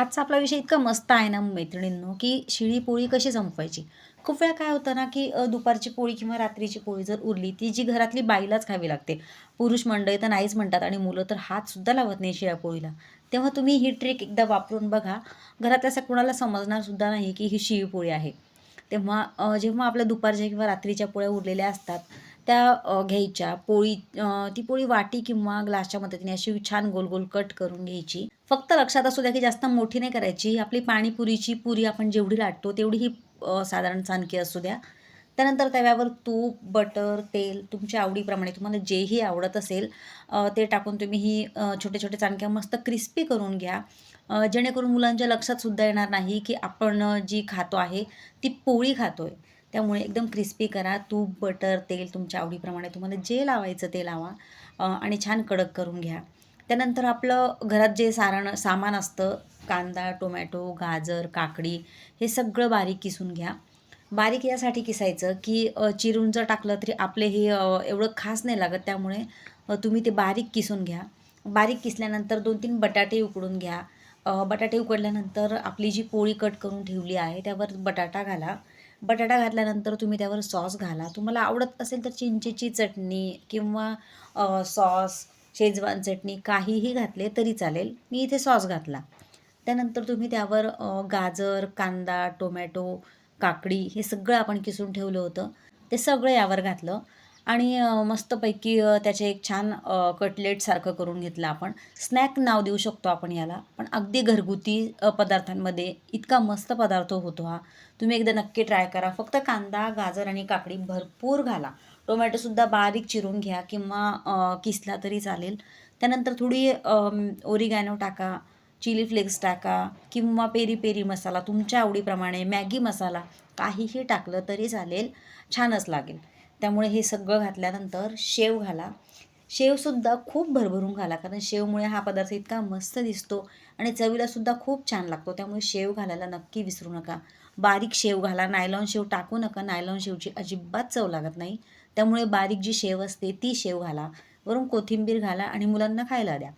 आजचा आपला विषय इतका मस्त आहे ना मैत्रिणींनो की शिळी पोळी कशी संपवायची? खूप वेळा काय होतं ना की दुपारची पोळी किंवा रात्रीची पोळी जर उरली ती जी घरातली बाईलाच खावी लागते. पुरुष मंडळी तर नाहीच म्हणतात आणि मुलं तर हातसुद्धा लावत नाही शिळ्या पोळीला. तेव्हा तुम्ही ही ट्रिक एकदा वापरून बघा. घरातल्या असं कोणाला समजणारसुद्धा नाही की ही शिळी पोळी आहे. तेव्हा जेव्हा आपल्या दुपारच्या किंवा रात्रीच्या पोळ्या उरलेल्या असतात त्या घ्यायच्या. पोळी ती पोळी वाटी किंवा ग्लासच्या मदतीने अशी छान गोल गोल कट करून घ्यायची. फक्त लक्षात असू द्या की जास्त मोठी नाही करायची. आपली पाणीपुरीची पुरी आपण जेवढी लाटतो तेवढी ही साधारण चानकी असू द्या. त्यानंतर तव्यावर तूप बटर तेल तुमच्या आवडीप्रमाणे तुम्हाला जेही आवडत असेल ते टाकून तुम्ही ही छोटे छोटे चाणक्या मस्त क्रिस्पी करून घ्या. जेणेकरून मुलांच्या लक्षात सुद्धा येणार नाही की आपण जी खातो आहे ती पोळी खातोय. त्यामुळे एकदम क्रिस्पी करा. तूप बटर तेल तुमच्या आवडीप्रमाणे तुम्हाला जे लावायचं ते लावा. आणि छान कडक करून घ्या. त्यानंतर आपलं घरात जे सारण सामान असतं कांदा टोमॅटो गाजर काकडी हे सगळं बारीक किसून घ्या. बारीक यासाठी किसायचं की चिरून जर टाकलं तरी आपले हे एवढं खास नाही लागत. त्यामुळे तुम्ही ते बारीक किसून घ्या. बारीक किसल्यानंतर दोन तीन बटाटे उकडून घ्या. बटाटे उकडल्यानंतर आपली जी पोळी कट करून ठेवली आहे त्यावर बटाटा घाला. बटाटा घातल्यानंतर तुम्ही त्यावर सॉस घाला. तुम्हाला आवडत असेल तर चिंचेची चटणी किंवा सॉस शेजवान चटणी काहीही घातले तरी चालेल. मी इथे सॉस घातला. त्यानंतर तुम्ही त्यावर गाजर कांदा टोमॅटो काकडी हे सगळं आपण किसून ठेवलं होतं. ते सगळं यावर घातलं. आणि मस्तपैकी त्याचे एक छान कटलेटसारखं करून घेतलं आपण. स्नॅक नाव देऊ शकतो आपण याला पण अगदी घरगुती पदार्थांमध्ये इतका मस्त पदार्थ होतो हा. तुम्ही एकदा नक्की ट्राय करा. फक्त कांदा गाजर आणि काकडी भरपूर घाला. टोमॅटोसुद्धा बारीक चिरून घ्या किंवा किसला तरी चालेल. त्यानंतर थोडी ओरिगॅनो टाका चिली फ्लेक्स टाका किंवा पेरी पेरी मसाला तुमच्या आवडीप्रमाणे मॅगी मसाला काहीही टाकलं तरी चालेल. छानच लागेल. त्यामुळे हे सगळं घातल्यानंतर शेव घाला. शेवसुद्धा खूप भरभरून घाला कारण शेवमुळे हा पदार्थ इतका मस्त दिसतो आणि चवीलासुद्धा खूप छान लागतो. त्यामुळे शेव घालायला नक्की विसरू नका. बारीक शेव घाला. नायलॉन शेव टाकू नका. नायलॉन शेवची अजिबात चव लागत नाही. त्यामुळे बारीक जी शेव असते ती शेव घाला. वरून कोथिंबीर घाला आणि मुलांना खायला द्या.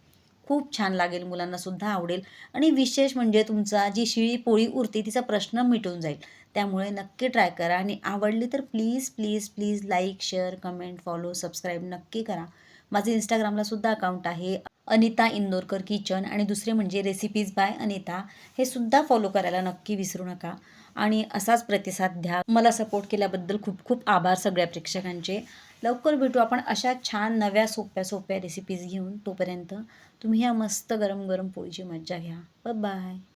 खूप छान लागेल मुलांना सुद्धा आवडेल. आणि विशेष म्हणजे तुमचा जी शिळी पोळी उरते तिचा प्रश्न मिटून जाईल. त्यामुळे नक्की ट्राय करा आणि आवडली तर please please please like share comment follow subscribe नक्की करा. माझं इंस्टाग्रामला सुद्धा अकाउंट आहे. अनिता इंदोरकर किचन आणि दुसरे म्हणजे रेसिपीज बाय अनिता हे सुद्धा फॉलो करायला नक्की विसरू नका. आणि असाच प्रतिसाद द्या. मला सपोर्ट केल्याबद्दल खूप खूप आभार सगळ्या प्रेक्षकांचे. लवकर भेटू आपण अशा छान नव्या सोप्या सोप्या रेसिपीज घेऊन तोपर्यंत. तुम्ही ह्या मस्त गरम गरम पोळीची मज्जा घ्या. बाय